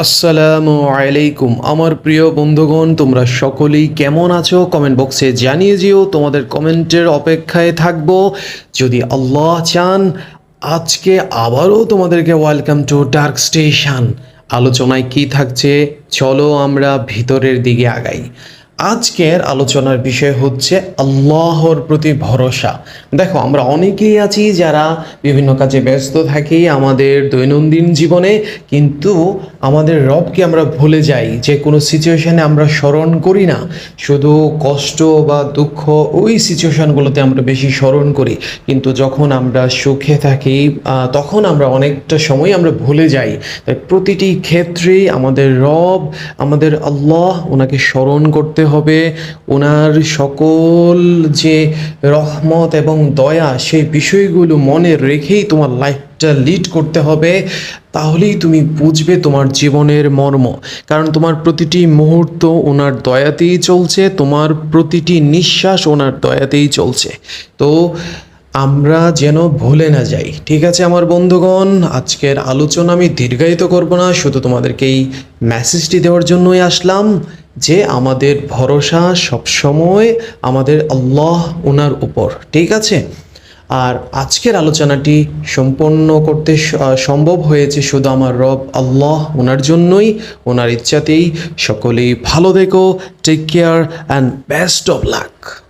আসসালামু আলাইকুম। আমার প্রিয় বন্ধুগণ, তোমরা সকলেই কেমন আছো? কমেন্ট বক্সে জানিয়ে যেও তোমাদের কমেন্টের অপেক্ষায় থাকব। যদি আল্লাহ চান, আজকে আবারও তোমাদেরকে ওয়েলকাম টু ডার্ক স্টেশন আলোচনায় কি থাকছে? চলো আমরা ভিতরের দিকে আগাই। আজকের আলোচনার বিষয় হচ্ছে আল্লাহর প্রতি ভরসা। দেখো, আমরা অনেকেই আছি যারা বিভিন্ন কাজে ব্যস্ত থাকি আমাদের দৈনন্দিন জীবনে, কিন্তু আমাদের রবকে আমরা ভুলে যাই। যে কোনো সিচুয়েশানে আমরা স্মরণ করি না। শুধু কষ্ট বা দুঃখ ওই সিচুয়েশানগুলোতে আমরা বেশি স্মরণ করি। কিন্তু যখন আমরা সুখে থাকি তখন আমরা অনেকটা সময় আমরা ভুলে যাই। তাই প্রতিটি ক্ষেত্রেই আমাদের রব, আমাদের আল্লাহ ওনাকে স্মরণ করতে হবে। ওনার সকল যে রহমত এবং দয়া, সেই বিষয়গুলো মনে রেখেই তোমার লাইফটা লিড করতে হবে। তাহলেই তুমি বুঝবে তোমার জীবনের মর্ম। কারণ তোমার প্রতিটি মুহূর্ত ওনার দয়াতেই চলছে, তোমার প্রতিটি নিঃশ্বাস ওনার দয়াতেই চলছে। তো আমরা যেন ভুলে না যাই। ঠিক আছে আমার বন্ধুগণ, আজকের আলোচনা আমি দীর্ঘায়িত করব না, শুধু তোমাদেরকে এই মেসেজটি দেওয়ার জন্যই আসলাম। যে আমাদের ভরসা সবসময় আমাদের আল্লাহ ওনার উপর, ঠিক আছে? আর আজকের আলোচনাটি সম্পন্ন করতে সম্ভব হয়েছে শুধু আমার রব আল্লাহ ওনার জন্যই। ওনার ইচ্ছাতেই সকলেই ভালো দেখো take care and best of luck